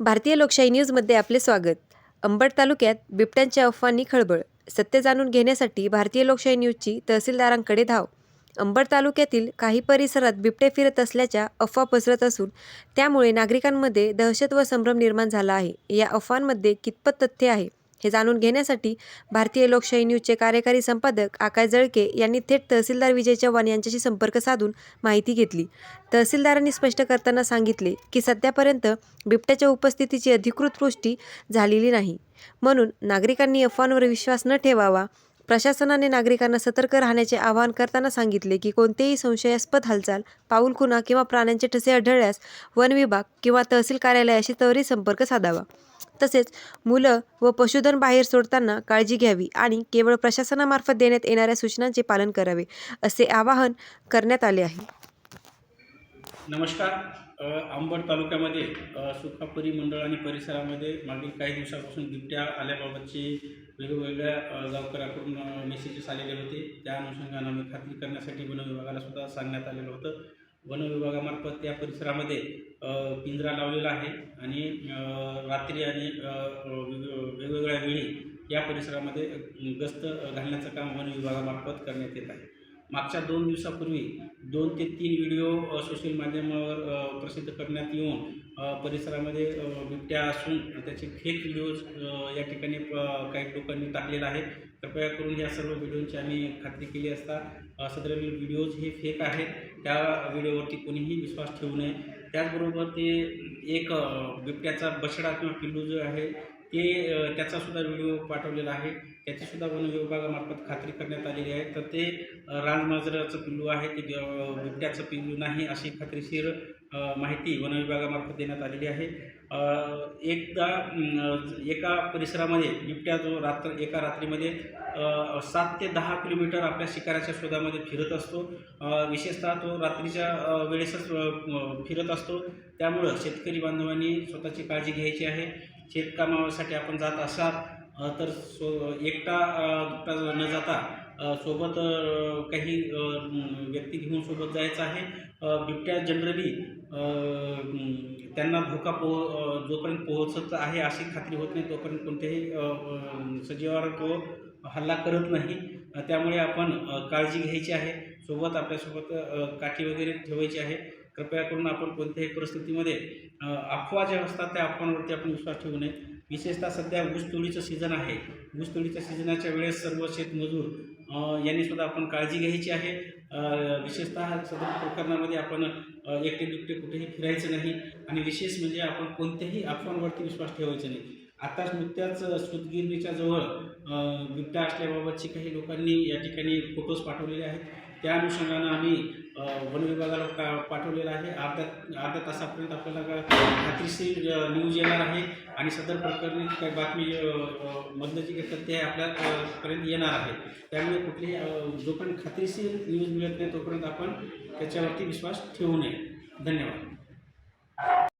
भारतीय लोकशाही न्यूजमध्ये आपले स्वागत. अंबड तालुक्यात बिबट्यांच्या अफवांनी खळबळ सत्य जाणून घेण्यासाठी भारतीय लोकशाही न्यूजची तहसीलदारांकडे धाव. अंबड तालुक्यातील काही परिसरात बिबटे फिरत असल्याच्या अफवा पसरत असून त्यामुळे नागरिकांमध्ये दहशत व संभ्रम निर्माण झाला आहे. या अफवांमध्ये कितपत तथ्य आहे? हे जाणून घेण्यासाठी भारतीय लोकशाही न्यूजचे कार्यकारी संपादक आकाश जळके यांनी थेट तहसीलदार विजय चव्हाण यांच्याशी संपर्क साधून माहिती घेतली. तहसीलदारांनी स्पष्ट करताना सांगितले की सध्यापर्यंत बिबट्याच्या उपस्थितीची अधिकृत पुष्टी झालेली नाही. म्हणून नागरिकांनी अफवांवर विश्वास न ठेवावा. प्रशासनाने नागरिकांना सतर्क राहण्याचे आवाहन करताना सांगितले की कोणतेही संशयास्पद हालचाल पाऊलखुणा किंवा प्राण्यांचे ठसे आढळल्यास वन विभाग किंवा तहसील कार्यालयाशी त्वरित संपर्क साधावा. तसेच मुलं व पशुधन बाहेर सोडताना काळजी घ्यावी आणि केवळ प्रशासनामार्फत देण्यात येणाऱ्या सूचनांचे पालन करावे असे आवाहन करण्यात आले आहे. नमस्कार. अंबड तालुक्यामध्ये सुखापुरी मंडळ आणि परिसरामध्ये मागील काही दिवसापासून बिबट्या आल्याबाबतचे वेगवेगळ्या गावकऱ्याकडून मेसेजेस आलेले होते. त्या अनुषंगानं आम्ही खात्री करण्यासाठी वन विभागाला सुद्धा सांगण्यात आलेलं होतं. वन विभागामार्फत त्या परिसरामध्ये पिंजरा लावलेला आहे आणि रात्री आणि वेग- वेगवेगळ्या वेळी या परिसरामध्ये गस्त घालण्याचं काम वन विभागामार्फत करण्यात येत आहे. मागच्या दोन दिवसापूर्वी दोन ते तीन व्हिडिओ सोशल माध्यमावर प्रसिद्ध करण्यात येऊन परिसरामध्ये बिबट्या असून त्याचे फेक व्हिडिओज या ठिकाणी काही लोकांनी टाकलेला आहे कृपया करून या सर्व व्हिडिओची आम्ही खात्री केली असता सदर व्हिडिओज हे फेक आहेत. त्या व्हिडिओवरती कोणीही विश्वास ठेवू नये. त्याचबरोबर ते एक बिबट्याचा बछडा किंवा पिल्लू जो आहे ते त्याचासुद्धा व्हिडिओ पाठवलेला आहे. त्याचीसुद्धा वन विभागामार्फत खात्री करण्यात आलेली आहे. तर ते अ, रानमांजराचं पिल्लू आहे ते बिबट्याचं पिल्लू नाही अशी खात्रीशीर माहिती वन विभागामार्फत देण्यात आलेली आहे. एकदा एका परिसरामध्ये बिबट्या जो रात्र एका रात्रीमध्ये सात ते दहा किलोमीटर आपल्या शिकाराच्या शोधामध्ये फिरत असतो. विशेषतः तो रात्रीच्या वेळेसच फिरत असतो. त्यामुळं शेतकरी बांधवांनी स्वतःची काळजी घ्यायची आहे. शेतकामासाठी आपण जात असाल तर सो एकटा दुकटा न जाता सोबत काही व्यक्ती घेऊन सोबत जायचं आहे. बिबट्या जनरली त्यांना धोका पोह जोपर्यंत पोहोचत आहे अशी खात्री होत नाही तोपर्यंत कोणत्याही सजीवावर तो हल्ला करत नाही. त्यामुळे आपण काळजी घ्यायची आहे. सोबत आपल्यासोबत काठी वगैरे ठेवायची आहे. कृपया करून आपण कोणत्याही परिस्थितीमध्ये अफवा ज्या असतात त्या अफवांवरती आपण विश्वास ठेवू नये. विशेषतः सध्या ऊसतोडीचं सीझन आहे. ऊसतोडीच्या सीझनाच्या वेळेस सर्व शेतमजूर यांनीसुद्धा आपण काळजी घ्यायची आहे. विशेषतः सदर प्रकरणामध्ये आपण एकटे दुकटे कुठेही फिरायचं नाही आणि विशेष म्हणजे आपण कोणत्याही अफवांवरती विश्वास ठेवायचा नाही. आताच नुकत्याच सुतगिरणीच्या जवळ अ, बिबट्या असल्याबाबतचे काही लोकांनी या ठिकाणी फोटोज पाठवलेले आहेत. त्या अनुषंगानं आम्ही वन विभागाला का पाठवलेलं आहे. अर्ध्या अर्ध्या तासापर्यंत आपल्याला का खात्रीशीर न्यूज येणार आहे आणि सदर प्रकरणी काही बातमी मधलं जे काही तथ्य आहे आपल्या पर्यंत येणार आहे. त्यामुळे कुठलीही जोपर्यंत खात्रीशीर न्यूज मिळत नाही तोपर्यंत आपण त्याच्यावरती विश्वास ठेवू नये. धन्यवाद.